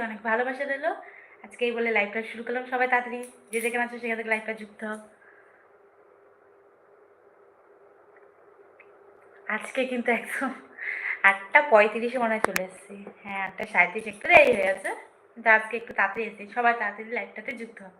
অনেক ভালোবাসা দিল। আজকে এই বলে লাইভটা শুরু করলাম। সবাই তাড়াতাড়ি যে যেখানে আছো সেখান থেকে লাইভটা যুক্ত হোক আজকে কিন্তু একদম আটটা পঁয়ত্রিশে মনে হয় চলে এসেছি। হ্যাঁ আটটা সাঁত্রিশ একটু দেরি হয়ে গেছে। কিন্তু আজকে একটু তাড়াতাড়ি এসেছি। সবাই তাড়াতাড়ি লাইভটাতে যুক্ত হও।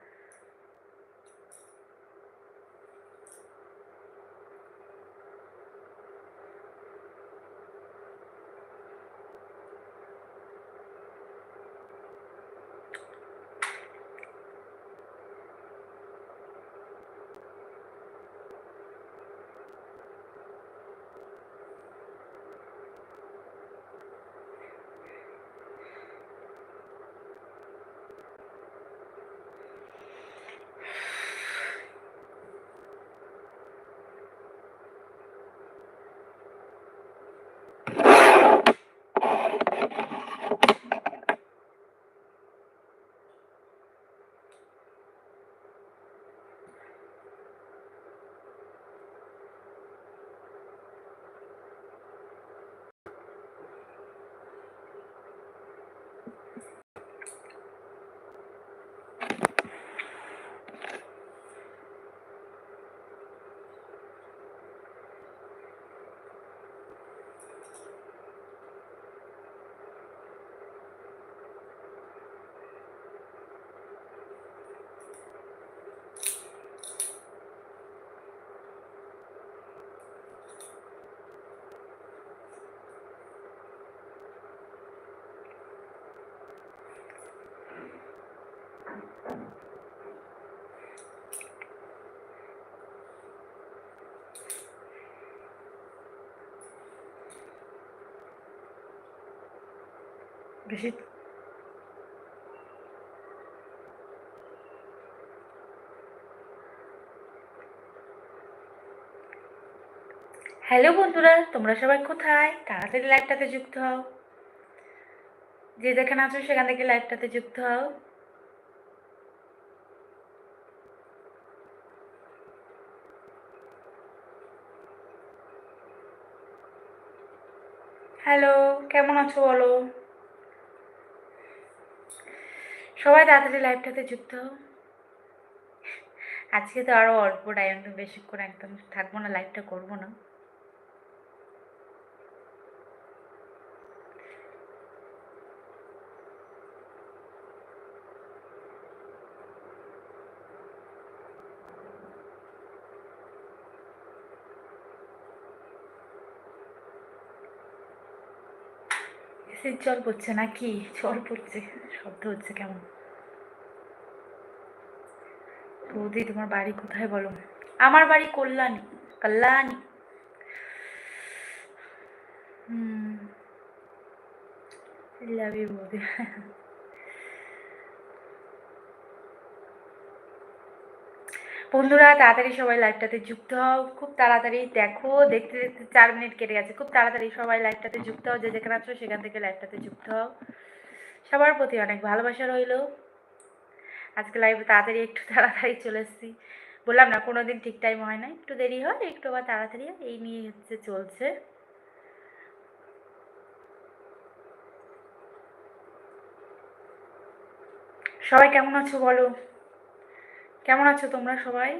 বেশি। হ্যালো বন্ধুরা, তোমরা সবাই কোথায়? তাড়াতাড়ি লাইভটাতে যুক্ত হও। যে যেখানে আছো সেখান থেকে লাইভটাতে যুক্ত হও। হ্যালো, কেমন আছো বলো? সবাই তাড়াতাড়ি লাইভটাতে যুক্ত হও। আজকে তো আরও অল্প টাইম একদম বেশিক্ষণ একদম থাকব না লাইভটা করব না। এসির জল পড়ছে নাকি? জল পড়ছে, শব্দ হচ্ছে কেমন? বৌদি, তোমার বাড়ি কোথায় বলো? আমার বাড়ি Kalyani Kalyani. Hmm love you বৌদি। বন্ধুরা, তাড়াতাড়ি সবাই লাইভটাতে যুক্ত হও। খুব তাড়াতাড়ি দেখো, দেখতে দেখতে চার মিনিট কেটে গেছে। খুব তাড়াতাড়ি সবাই লাইভটাতে যুক্ত হও, যে যেখানে আছো সেখান থেকে লাইভটাতে যুক্ত হও। সবার প্রতি অনেক ভালোবাসা রইল। আজকে লাইভে তাড়াতাড়ি, একটু তাড়াতাড়ি চলে এসেছি। বললাম না কোনো দিন ঠিক টাইম হয় না। একটু দেরি হয়, একটু আবার তাড়াতাড়ি এই নিয়ে হচ্ছে চলছে। সবাই কেমন আছো বলো? কেমন আছো তোমরা সবাই?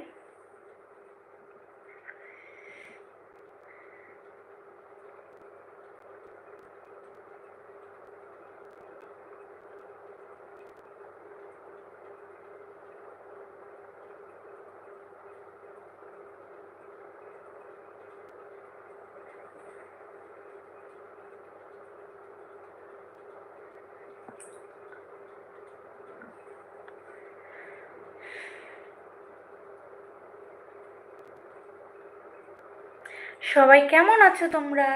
সবাই কেমন আছো তোমরা?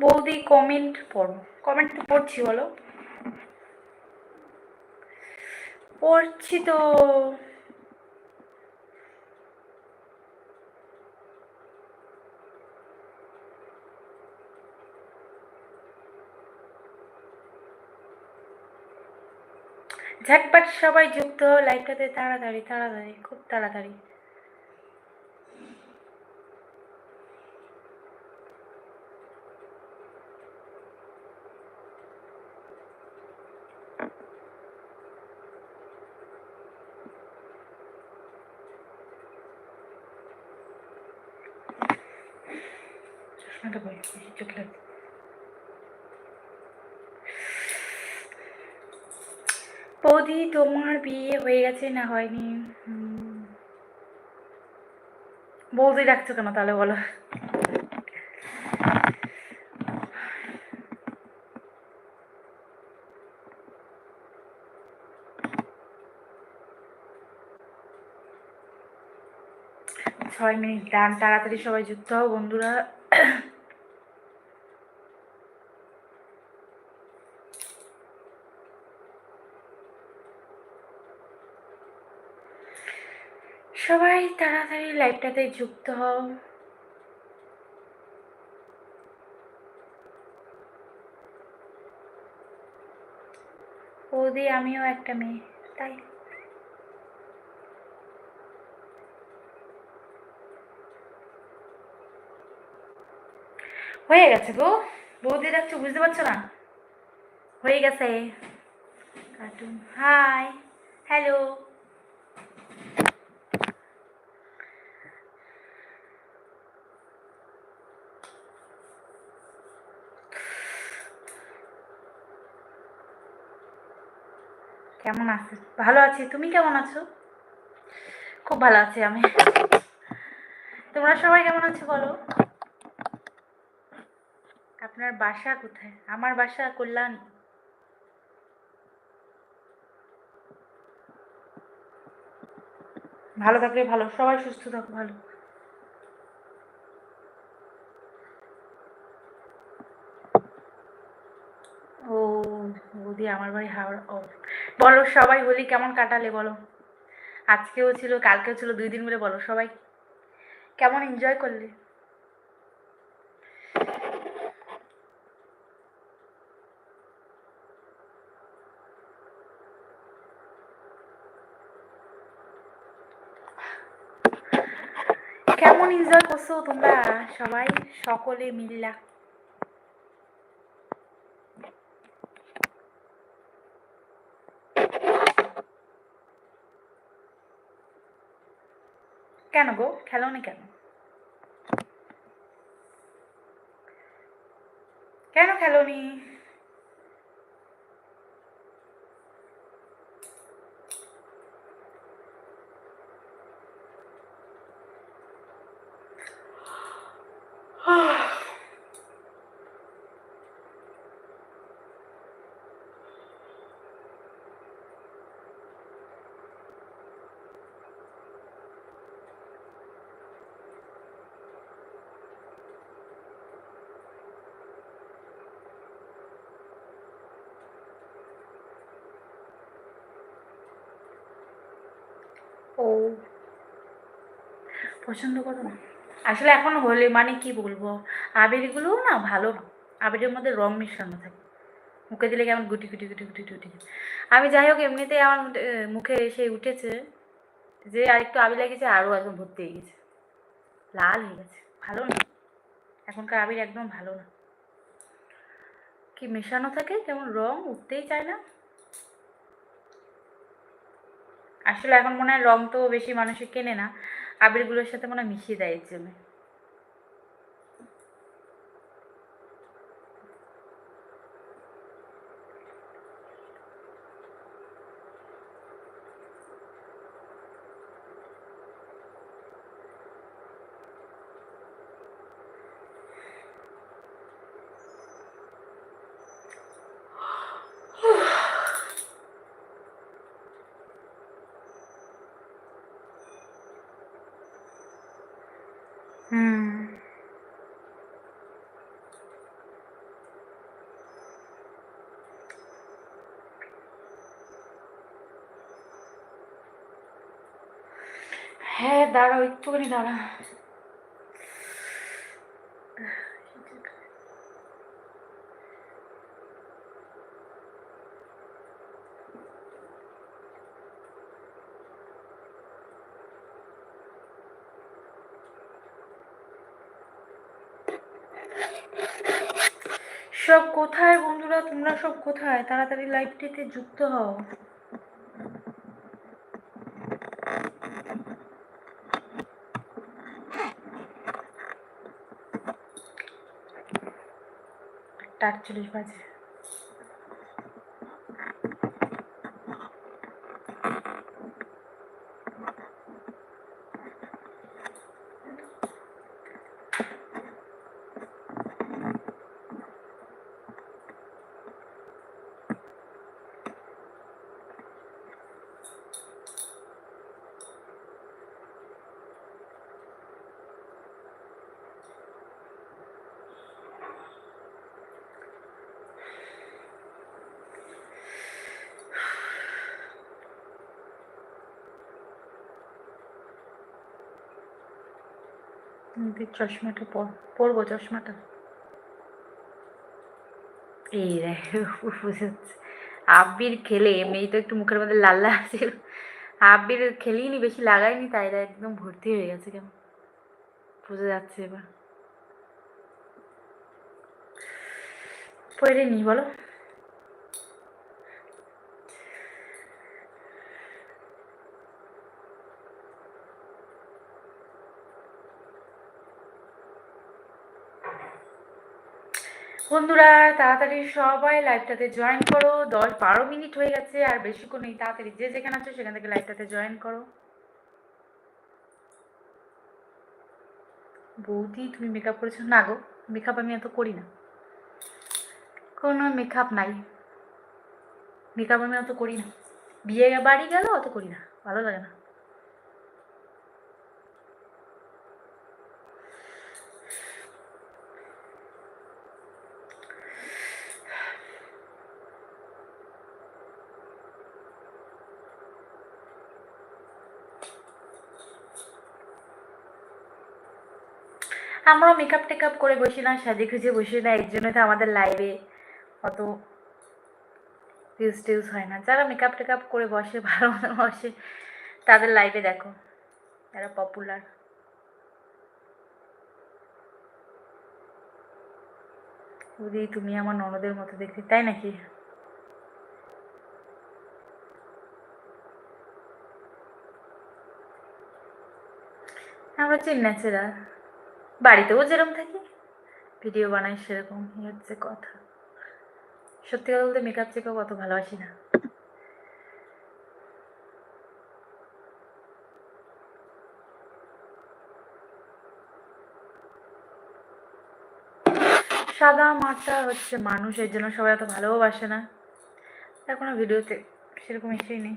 বৌদি কমেন্ট পড়ো। কমেন্ট তো পড়ছি বলো। পড়ছি তো। ঝটপট সবাই যুক্ত হও লাইভটাতে তাড়াতাড়ি তাড়াতাড়ি খুব তাড়াতাড়ি। চোখ বৌদি তোমার বিয়ে হয়ে গেছে না হয়নি। বৌদি ডাকছো কেন তাহলে বলো? ছয় মিনিট, ডান, তাড়াতাড়ি সবাই যুক্ত হও বন্ধুরা সবাই তাড়াতাড়ি লাইভটাতে যুক্ত হও। বৌদি, আমিও একটা মেয়ে, তাই? হয়ে গেছে গো। বৌদি ডাকছো বুঝতে পারছ না? হয়ে গেছে। কার্টুন। হাই। হ্যালো। কেমন আছো? ভালো আছি। তুমি কেমন আছো? খুব ভালো আছি আমি। তোমরা সবাই কেমন আছো বলো? আপনার বাসা কোথায়? আমার বাসা কল্যাণ। ভালো থাকলে ভালো। সবাই সুস্থ থাকো, ভালো ও বৌদি আমার বাড়ি হাওড়া, ও। বলো, সবাই হোলি কেমন কাটালে, বলো। আজকেও ছিল, কালকেও ছিল, দুই দিন মিলে বলো সবাই। কেমন এনজয় করলে? কেমন এনজয় করছ তোমরা? সবাই সকলে মিল্লা কেন গো? খেলো না কেন? কেন খেলোনি? ও। পছন্দ করো না। আসলে এখন হলে মানে কি বলব, আবিরগুলোও না ভালো না। মধ্যে রং মিশানো থাকে। মুখে দিলে কেমন গুটি গুটি গুটি গুটি গুটি আমি যাই হোক এমনিতেই আমার মুখে এসে উঠেছে যে আরেকটু আবির লেগেছে আরও একদম ভর্তি হয়ে গেছে। লাল হয়ে গেছে। ভালো না। এখনকার আবির একদম ভালো না। কি মেশানো থাকে, কেমন রং উঠতেই চায় না। আসলে এখন মনে হয় রং তো বেশি মানুষে কেনে না। আবিরগুলোর সাথে মনে হয় মিশিয়ে দেয় এর জন্য হ্যাঁ দাঁড়াও একটুখানি দাঁড়া। সব কোথায় বন্ধুরা? তোমরা সব কোথায়? তাড়াতাড়ি লাইভটিতে যুক্ত হও। আটচল্লিশ বাজে মুখের চশমাটা পর, পরবো চশমাটা। এই দেখো আবির খেলে এমনি তো একটু মুখের মধ্যে লাল লাল ছিল। আবির খেলেই নি বেশি লাগাইনি, তাই একদম ভর্তি হয়ে গেছে কেমন। বুঝে যাচ্ছে এবার। পরে নি বলো। বন্ধুরা, তাড়াতাড়ি সবাই লাইভটাতে জয়েন করো। দশ বারো মিনিট হয়ে গেছে, আর বেশিক্ষণ নেই, তাড়াতাড়ি যে যেখানে আছো সেখান থেকে লাইভটাতে জয়েন করো। বৌদি, তুমি মেকআপ করেছ? না গো মেকআপ আমি এত করি না। কোনো মেকআপ নাই। মেকআপ আমি অত করি না। বিয়ে বাড়ি গেল, অত করি না। ভালো লাগে না। আমরাও মেকআপ টেকআপ করে বসি না, সাজে খুঁজে বসি না এর জন্য তো আমাদের লাইভে অত ভিউজ টিউজ হয় না। যারা মেকআপ টেকআপ করে বসে, ভালো মতো বসে, তাদের লাইভে দেখো যারা পপুলার বুঝি তুমি আমার ননদের মতো দেখতে, তাই নাকি? আমরা চিন ন্যাচারাল বাড়িতেও যেরকম থাকি। ভিডিও বানাই সেরকম হচ্ছে কথা। সত্যি কথা বলতে মেকআপ চেকআপ অত ভালোবাসি না। সাদা মাটা হচ্ছে মানুষ, এর জন্য সবাই এত ভালোবাসে না। এখনও ভিডিওতে সেরকম এসেই নেই।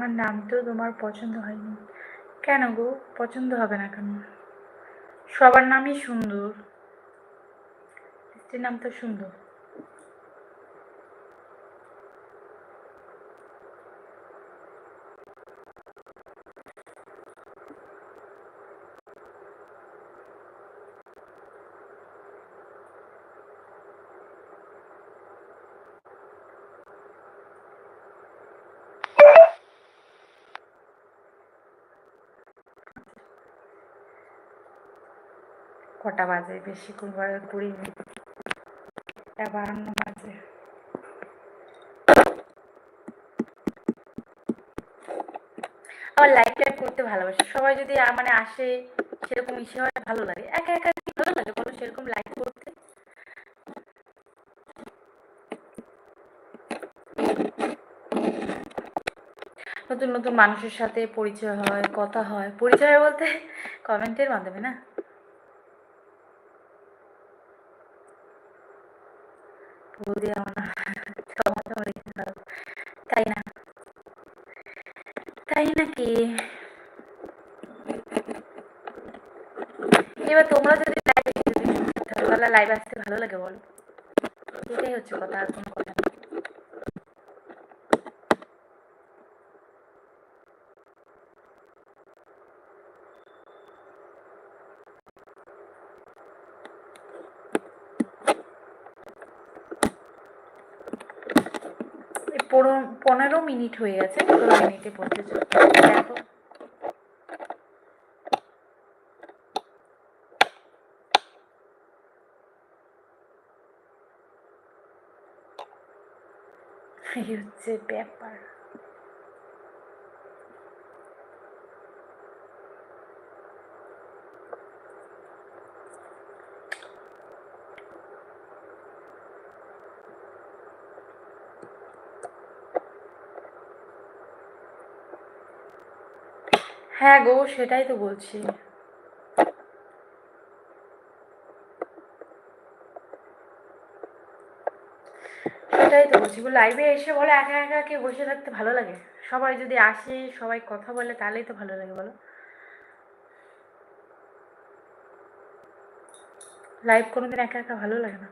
আমার নাম তো তোমার পছন্দ হয়নি। কেন গো? পছন্দ হবে না কেন? সবার নামই সুন্দর। স্ত্রীর নাম তো সুন্দর। কটা বাজে বেশি কুড়ি মিনিট। বাজে। আমার করতে সবাই যদি মানে আসে, সেরকম ইসে হয়, ভালো লাগে। একা একা ভালো লাগে বলো? সেরকম করতে। নতুন নতুন মানুষের সাথে পরিচয় হয়, কথা হয়। পরিচয় বলতে কমেন্টের মাধ্যমে না? অনেক খারাপ তাই না? তাই নাকি? এবার তোমরা যদি লাইভ আসতে ভালো লাগে বল। এটাই হচ্ছে কথা, আর কোনো কথা পনেরো মিনিট হয়ে গেছে পনেরো মিনিটে পড়তে দেখো। এই হচ্ছে ব্যাপার। হ্যাঁ গো, সেটাই তো বলছি। সেটাই তো বলছি। লাইভে এসে বলে একা একা কে বসে থাকতে ভালো লাগে? সবাই যদি আসে, সবাই কথা বলে, তাহলেই তো ভালো লাগে, বলো। লাইভ কোনোদিন একা একা ভালো লাগে না।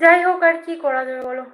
যাই হোক আর কি করা যাবে বলো?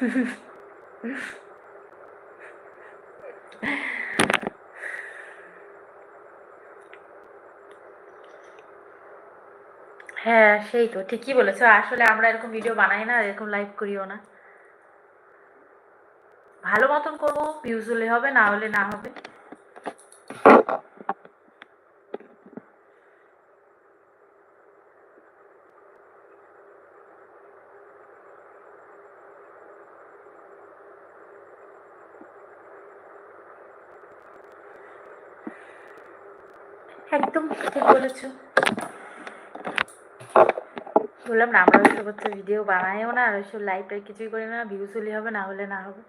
হ্যাঁ সেই তো, ঠিকই বলেছ। আসলে আমরা এরকম ভিডিও বানাই না, এরকম লাইভ করিও না। ভালো মতন করব ভিউজ হলে হবে, না হলে না হবে। একদম ঠিক বলেছ। বললাম না, আমরা ওইসব হচ্ছে ভিডিও বানাইও না, আর ওইসব লাইভ টাইভ কিছুই করি না ভিউ হলে হবে, না হলে না হবে।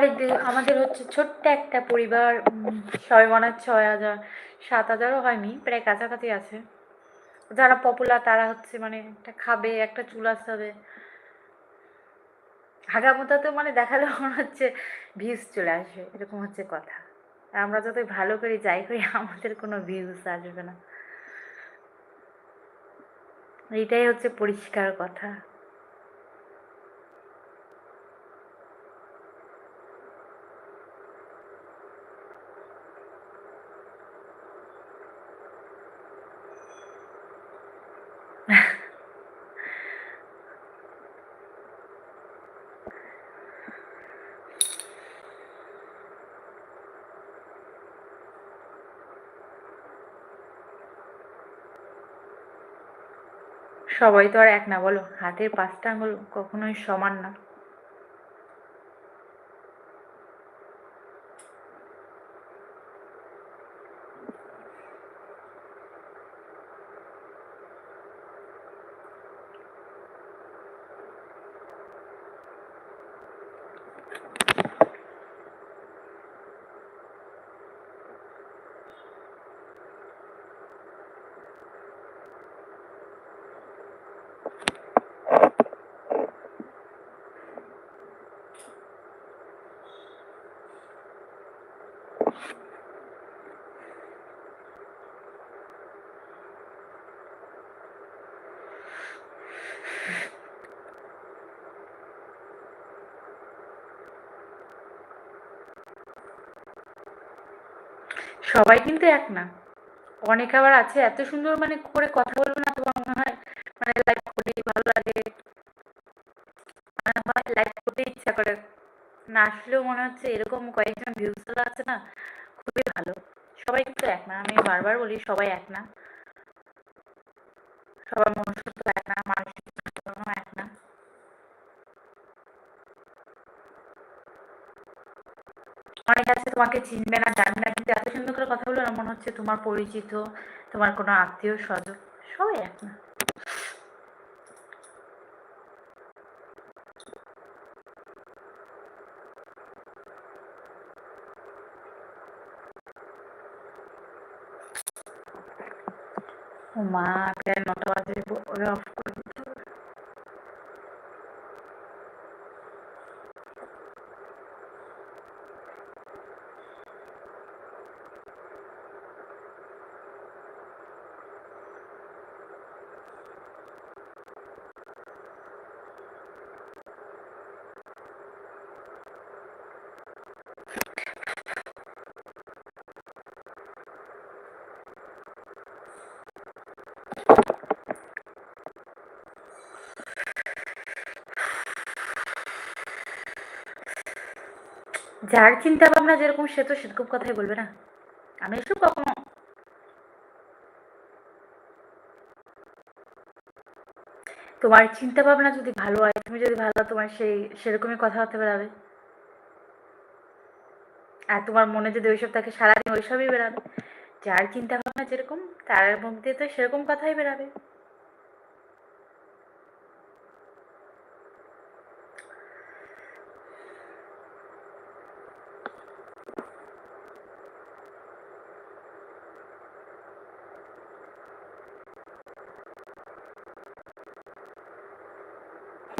আর আরেক আমাদের হচ্ছে ছোট্ট একটা পরিবার সবাই মনে হয় ছয় হাজার, সাত হাজারও হয়নি, প্রায় কাছাকাছি আছে। যারা পপুলার তারা হচ্ছে মানে একটা খাবে, একটা চুল আসতে হাগামোতা তো মানে দেখালে মনে হচ্ছে ভিউজ চলে আসবে, এরকম হচ্ছে কথা। আমরা যতই ভালো করি, যাই করি, আমাদের কোনো ভিউজ আসবে না। এইটাই হচ্ছে পরিষ্কার কথা। সবাই তো আর এক না বলো। হাতের পাঁচটা আঙুল কখনোই সমান না। সবাই কিন্তু এক না। অনেক আবার আছে, এত সুন্দর মানে করে কথা বলব না তোমার মনে হয়? মানে লাইভ করতেই ভালো লাগে। মানে হয় লাইভ করতে ইচ্ছা করে। না আসলেও মনে হচ্ছে এরকম কয়েকজন ভিউজ আছে না, খুবই ভালো। সবাই কিন্তু এক না, আমি বারবার বলি সবাই এক না। সবার মনুষ্যত্ব এক না মানসিক এক না। অনেক আছে তোমাকে চিনবে না, জানবে না মনে হচ্ছে তোমার পরিচিত, তোমার কোনো আত্মীয় স্বজন, সবাই এক না। মা প্রায় নটা বাজে অফ যার চিন্তা ভাবনা যেরকম, সে তো সেরকম কথাই বলবে না। আমি এসব কখনো তোমার চিন্তা ভাবনা যদি ভালো হয়, তুমি যদি ভালো তোমার সেই সেরকমই কথাবার্তা বেরাবে আর তোমার মনে যদি ওইসব থাকে, সারাদিন ওইসবই বেরাবে। যার চিন্তা ভাবনা যেরকম, তার মধ্যে তো সেরকম কথাই বেরাবে।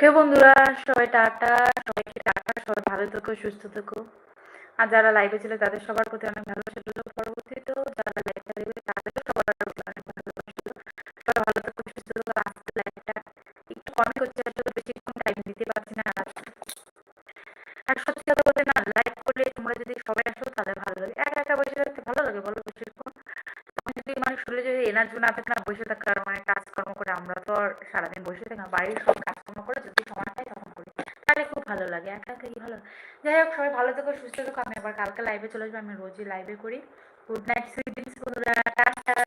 ওকে বন্ধুরা, সবাই টাটা, সবাইকে টাটা, সবাই ভালো থেকো, সুস্থ থেকো। আর যারা লাইভে ছিল তাদের সবার প্রতি অনেক ভালোবাসা পরবর্তী পরবর্তীতেও যারা লাইভে তাদের আমি রোজই লাইভে করি। গুড নাইট সুইটিংস বন্ধুরা টাটা।